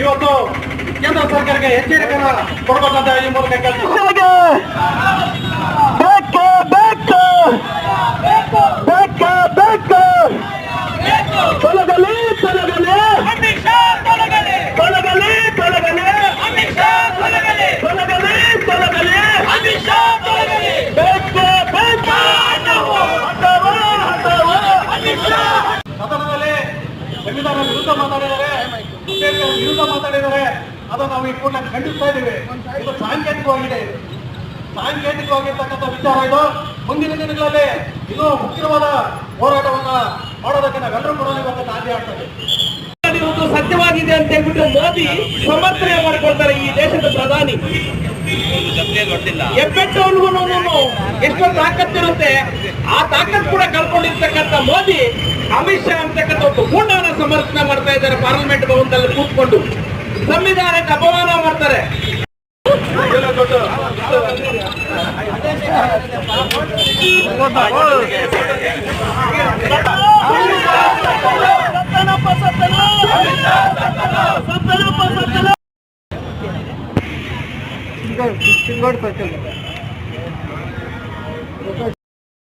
ಇವತ್ತು ಕೇಂದ್ರ ಸರ್ಕಾರಕ್ಕೆ ಎಚ್ಚರಿಕೆಯನ್ನ ಕೊಡಬೇಕಂತ ಈ ಮೂಲಕ ತೊಲಗಲಿ ತೊಲಗಲಿ. ತೊಲಗಲಿ ತೊಲಗಲಿ. ತೊಲಗಲಿ ತೊಲಗಲಿ. ಸದನದಲ್ಲಿ ಸಂವಿಧಾನ ವಿರುದ್ಧ ಮಾತಾಡಿದ್ದಾರೆ ಅಂಬೇಡ್ಕರ್ ವಿರುದ್ಧ ಮಾತಾಡಿದರೆ ಅದು ನಾವು ಈ ಕೂಡಲೇ ಖಂಡಿಸ್ತಾ ಇದ್ದೀವಿ. ಇದು ಸಾಂಕೇತಿಕವಾಗಿದೆ. ಸಾಂಕೇತಿಕವಾಗಿರ್ತಕ್ಕಂಥ ವಿಚಾರ ಇದು. ಮುಂದಿನ ದಿನಗಳಲ್ಲಿ ಇದು ಮುಖ್ಯವಾದ ಹೋರಾಟವನ್ನ ಮಾಡೋದಕ್ಕೆ ನಾವೆಲ್ಲರೂ ಕೂಡ ಇವತ್ತು ನಾಂದಿ ಆಗ್ತದೆ. ಸತ್ಯವಾಗಿದೆ ಅಂತ ಹೇಳ್ಬಿಟ್ಟು ಮೋದಿ ಸಮರ್ಥನೆ ಮಾಡಿಕೊಳ್ತಾರೆ ಈ ದೇಶದ ಪ್ರಧಾನಿ. ಹೆಬ್ಬೆಟ್ಟವನಿಗೂ ಎಷ್ಟೊಂದು ತಾಕತ್ತಿರುತ್ತೆ. ಆ ತಾಕತ್ ಕೂಡ ಕಳ್ಕೊಂಡಿರ್ತಕ್ಕಂಥ ಮೋದಿ ಅಮಿತ್ ಶಾ ಅಂತಕ್ಕಂಥ ಒಂದು ಗೂಂಡನ ಸಮರ್ಥನೆ ಮಾಡ್ತಾ ಇದ್ದಾರೆ ಪಾರ್ಲಿಮೆಂಟ್ ಭವನದಲ್ಲಿ ಕೂತ್ಕೊಂಡು. ಸಂವಿಧಾನಕ್ಕೆ ಅಪಮಾನ ಮಾಡ್ತಾರೆ.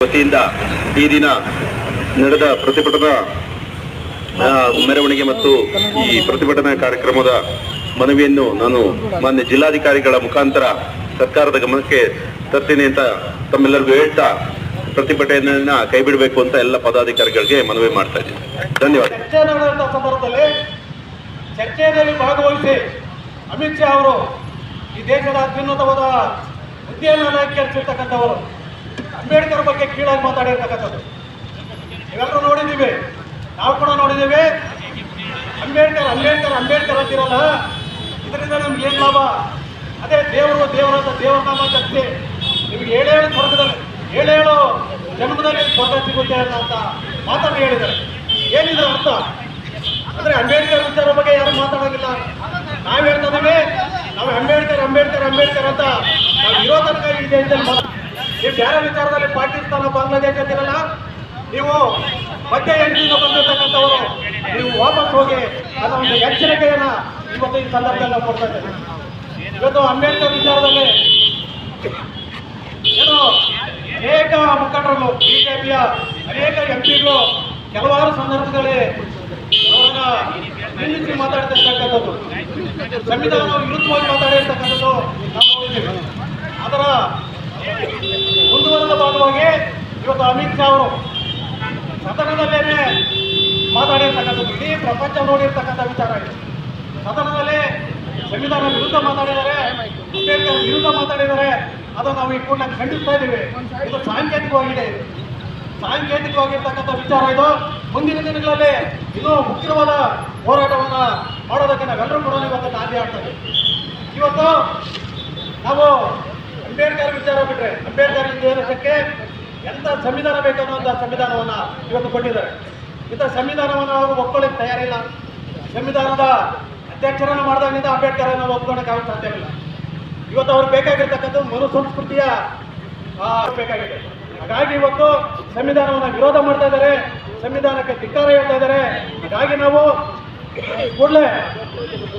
ವತಿಯಿಂದ ಈ ದಿನ ನಡೆದ ಪ್ರತಿಭಟನಾ ಮೆರವಣಿಗೆ ಮತ್ತು ಈ ಪ್ರತಿಭಟನಾ ಕಾರ್ಯಕ್ರಮದ ಮನವಿಯನ್ನು ನಾನು ಮಾನ್ಯ ಜಿಲ್ಲಾಧಿಕಾರಿಗಳ ಮುಖಾಂತರ ಸರ್ಕಾರದ ಗಮನಕ್ಕೆ ತರ್ತೀನಿ ಅಂತ ತಮ್ಮೆಲ್ಲರಿಗೂ ಹೇಳ್ತಾ ಪ್ರತಿಭಟನೆಯನ್ನ ಕೈ ಬಿಡಬೇಕು ಅಂತ ಎಲ್ಲ ಪದಾಧಿಕಾರಿಗಳಿಗೆ ಮನವಿ ಮಾಡ್ತಾ ಇದ್ದೀನಿ. ಧನ್ಯವಾದ. ಸಂದರ್ಭದಲ್ಲಿ ಚರ್ಚೆಯಲ್ಲಿ ಭಾಗವಹಿಸಿ ಅಮಿತ್ ಶಾ ಅವರು ಈ ದೇಶದ ಅತ್ಯುನ್ನತವಾದ ಹುದ್ದೆಯನ್ನು ಅಲಂಕರಿಸಿರ್ತಕ್ಕಂಥವರು ಅಂಬೇಡ್ಕರ್ ಬಗ್ಗೆ ಕೀಳಾಗಿ ಮಾತಾಡಿರ್ತಕ್ಕಂಥದ್ದು. ಇವೆಲ್ಲರೂ ನೋಡಿದ್ದೀವಿ. ನಾವು ಕೂಡ ನೋಡಿದ್ದೀವಿ. ಅಂಬೇಡ್ಕರ್ ಅಂಬೇಡ್ಕರ್ ಅಂಬೇಡ್ಕರ್ ಅಂತಿರಲ್ಲ? ಇದರಿಂದ ನಮ್ಗೆ ಏನು ಲಾಭ? ಅದೇ ದೇವರು ದೇವರ ದೇವರ ನಾಮ ಕತ್ತಿ ನಿಮ್ಗೆ ಏಳೇಳು ಸ್ವರ್ಗದಲ್ಲಿ ಏಳೇಳು ಜನ್ಮದಲ್ಲಿ ಸ್ವರ್ಗ ಸಿಗುತ್ತೆ ಅಂತ ಮಾತನ್ನು ಹೇಳಿದ್ದಾರೆ. ಏನಿದೆ ಅರ್ಥ? ಅಂದ್ರೆ ಅಂಬೇಡ್ಕರ್ ವಿಚಾರ ಬಗ್ಗೆ ಯಾರು ಮಾತಾಡೋದಿಲ್ಲ. ನಾವ್ ಹೇಳ್ತಾ ಇದೀವಿ, ನಾವು ಅಂಬೇಡ್ಕರ್ ಅಂಬೇಡ್ಕರ್ ಅಂಬೇಡ್ಕರ್ ಅಂತ ನಾವು ಇರೋ ತನಕ ಈ ನೀವು ಬೇರೆ ವಿಚಾರದಲ್ಲಿ ಪಾಕಿಸ್ತಾನ, ಬಾಂಗ್ಲಾದೇಶ ಅಂತಿರಲ್ಲ ನೀವು ಮತ್ತೆ ಎಂಟ್ರಿಯಿಂದ ಬಂದಿರ್ತಕ್ಕಂಥವರು ನೀವು ವಾಪಸ್ ಹೋಗಿ ಅದರ ಒಂದು ಎಚ್ಚರಿಕೆಯನ್ನು ಇವತ್ತು ಈ ಸಂದರ್ಭದಲ್ಲಿ ನಾವು ಕೊಡ್ತಾ ಇದ್ದೇವೆ. ಇವತ್ತು ಅಂಬೇಡ್ಕರ್ ವಿಚಾರದಲ್ಲಿ ಏನು ಅನೇಕ ಮುಖಂಡರು, ಬಿಜೆಪಿಯ ಅನೇಕ ಎಂ ಪಿಗಳು ಕೆಲವಾರು ಅವರನ್ನ ನಿಲ್ಲಿಸಿ ಮಾತಾಡ್ತಿರ್ತಕ್ಕಂಥದ್ದು. ಸಂವಿಧಾನ ವಿರುದ್ಧವಾಗಿ ಮಾತಾಡಿರ್ತಕ್ಕಂಥದ್ದು ನಾವು ನೋಡಿದ್ದೇವೆ. ಅದರ ಮುಂದುವರೆದ ಭಾಗವಾಗಿ ಇವತ್ತು ಅಮಿತ್ ಶಾ ಅವರು ಸದನದಲ್ಲೇನೆ ಮಾತಾಡಿರ್ತಕ್ಕಂಥದ್ದು ಇಡೀ ಪ್ರಪಂಚ ನೋಡಿರ್ತಕ್ಕಂಥ ವಿಚಾರ ಇದೆ. ಸದನದಲ್ಲಿ ಸಂವಿಧಾನ ವಿರುದ್ಧ ಮಾತಾಡಿದ್ದಾರೆ ಅಂಬೇಡ್ಕರ್ ವಿರುದ್ಧ ಮಾತಾಡಿದ್ದಾರೆ ಅದು ನಾವು ಈ ಕೂಡಲೇ ಖಂಡಿಸ್ತಾ ಇದ್ದೀವಿ. ಇದು ಸಾಂಕೇತಿಕವಾಗಿದೆ ಸಾಂಕೇತಿಕವಾಗಿರ್ತಕ್ಕಂಥ ವಿಚಾರ ಇದು. ಮುಂದಿನ ದಿನಗಳಲ್ಲಿ ಇದು ಮುಖ್ಯವಾದ ಹೋರಾಟವನ್ನ ಮಾಡೋದಕ್ಕೆ ನಾವೆಲ್ಲರೂ ಕೂಡ ಇವತ್ತು ನಾಂದಿ ಆಗ್ತದೆ. ಇವತ್ತು ನಾವು ಅಂಬೇಡ್ಕರ್ ವಿಚಾರ ಬಿಟ್ರೆ, ಅಂಬೇಡ್ಕರ್ ದೇಶಕ್ಕೆ ಎಂತ ಸಂವಿಧಾನ ಬೇಕನ್ನುವಂಥ ಸಂವಿಧಾನವನ್ನ ಇವತ್ತು ಕೊಟ್ಟಿದ್ದಾರೆ. ಇಂಥ ಸಂವಿಧಾನವನ್ನು ಅವರು ಒಪ್ಕೊಳ್ಳಿಕ್ಕೆ ತಯಾರಿಲ್ಲ ಸಂವಿಧಾನದ ಅಧ್ಯಕ್ಷರನ್ನು ಮಾಡಿದಾಗಿಂದ ಅಂಬೇಡ್ಕರ್ ನಾವು ಒಪ್ಕೊಳ್ಳೋಕೆ ಆಗ ಸಾಧ್ಯವಿಲ್ಲ ಇವತ್ತು ಅವ್ರು ಬೇಕಾಗಿರ್ತಕ್ಕಂಥ ಮನುಸಂಸ್ಕೃತಿಯ ಬೇಕಾಗಿದೆ. ಹಾಗಾಗಿ ಇವತ್ತು ಸಂವಿಧಾನವನ್ನು ವಿರೋಧ ಮಾಡ್ತಾ ಇದ್ದಾರೆ. ಸಂವಿಧಾನಕ್ಕೆ ಧಿಕ್ಕಾರ ಹೇಳ್ತಾ ಇದ್ದಾರೆ. ಹಾಗಾಗಿ ನಾವು ಕೂಡಲೇ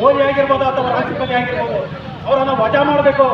ಮೋದಿ ಆಗಿರ್ಬೋದು ಅಥವಾ ರಾಷ್ಟ್ರಪತಿ ಆಗಿರ್ಬೋದು, ಅವರನ್ನು ವಜಾ ಮಾಡಬೇಕು.